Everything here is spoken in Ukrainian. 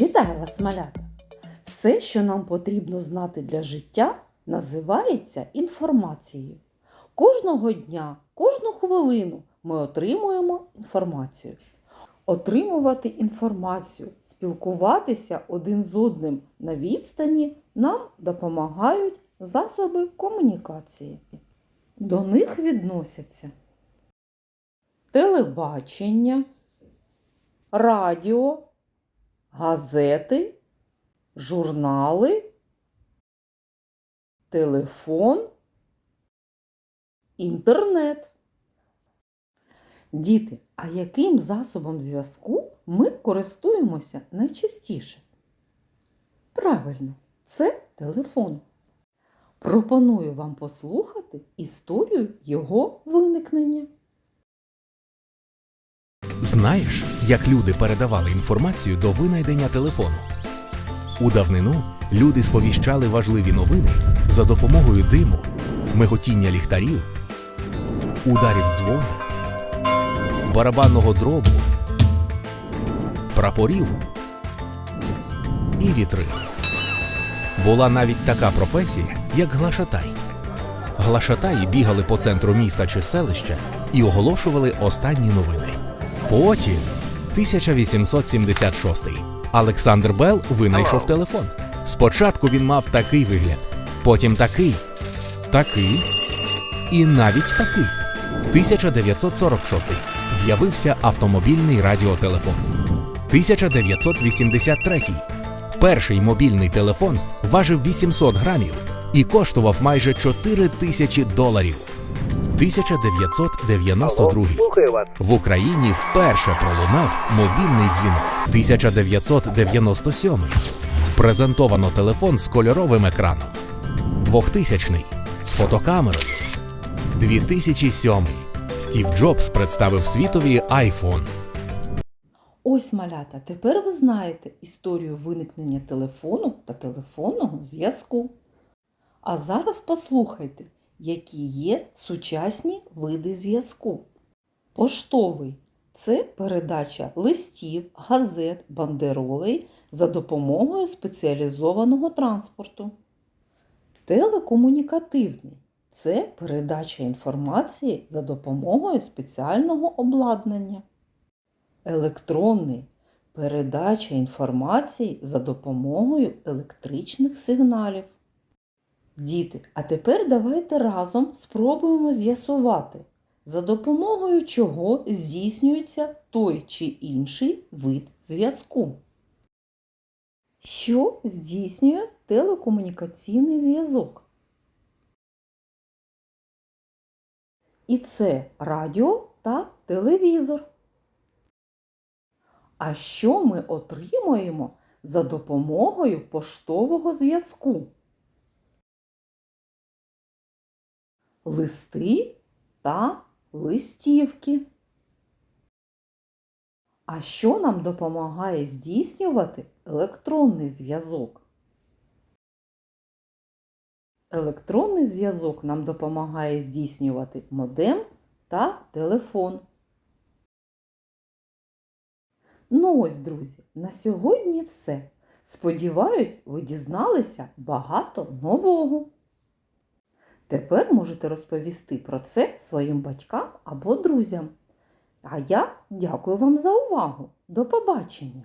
Вітаю вас, малята! Все, що нам потрібно знати для життя, називається інформацією. Кожного дня, кожну хвилину ми отримуємо інформацію. Отримувати інформацію, спілкуватися один з одним на відстані нам допомагають засоби комунікації. До них відносяться телебачення, радіо, газети, журнали, телефон, інтернет. Діти, а яким засобом зв'язку ми користуємося найчастіше? Правильно, це телефон. Пропоную вам послухати історію його виникнення. Знаєш, як люди передавали інформацію до винайдення телефону? У давнину люди сповіщали важливі новини за допомогою диму, миготіння ліхтарів, ударів дзвона, барабанного дробу, прапорів і вітрил. Була навіть така професія, як глашатай. Глашатаї бігали по центру міста чи селища і оголошували останні новини. Потім 1876. Олександр Белл винайшов телефон. Спочатку він мав такий вигляд, потім такий, такий і навіть такий. 1946. З'явився автомобільний радіотелефон. 1983. Перший мобільний телефон важив 800 грамів і коштував майже 4 тисячі доларів. 1992. В Україні вперше пролунав мобільний дзвінок 1997. Презентовано телефон з кольоровим екраном. 2000 з фотокамерою. 2007. Стів Джобс представив світові iPhone. Ось малята, тепер ви знаєте історію виникнення телефону та телефонного зв'язку. А зараз послухайте, які є сучасні види зв'язку. Поштовий це передача листів, газет, бандеролей за допомогою спеціалізованого транспорту. Телекомунікативний це передача інформації за допомогою спеціального обладнання. Електронний передача інформації за допомогою електричних сигналів. Діти, а тепер давайте разом спробуємо з'ясувати, за допомогою чого здійснюється той чи інший вид зв'язку. Що здійснює телекомунікаційний зв'язок? І це радіо та телевізор. А що ми отримуємо за допомогою поштового зв'язку? Листи та листівки. А що нам допомагає здійснювати електронний зв'язок? Електронний зв'язок нам допомагає здійснювати модем та телефон. Ну ось, друзі, на сьогодні все. Сподіваюсь, ви дізналися багато нового. Тепер можете розповісти про це своїм батькам або друзям. А я дякую вам за увагу. До побачення!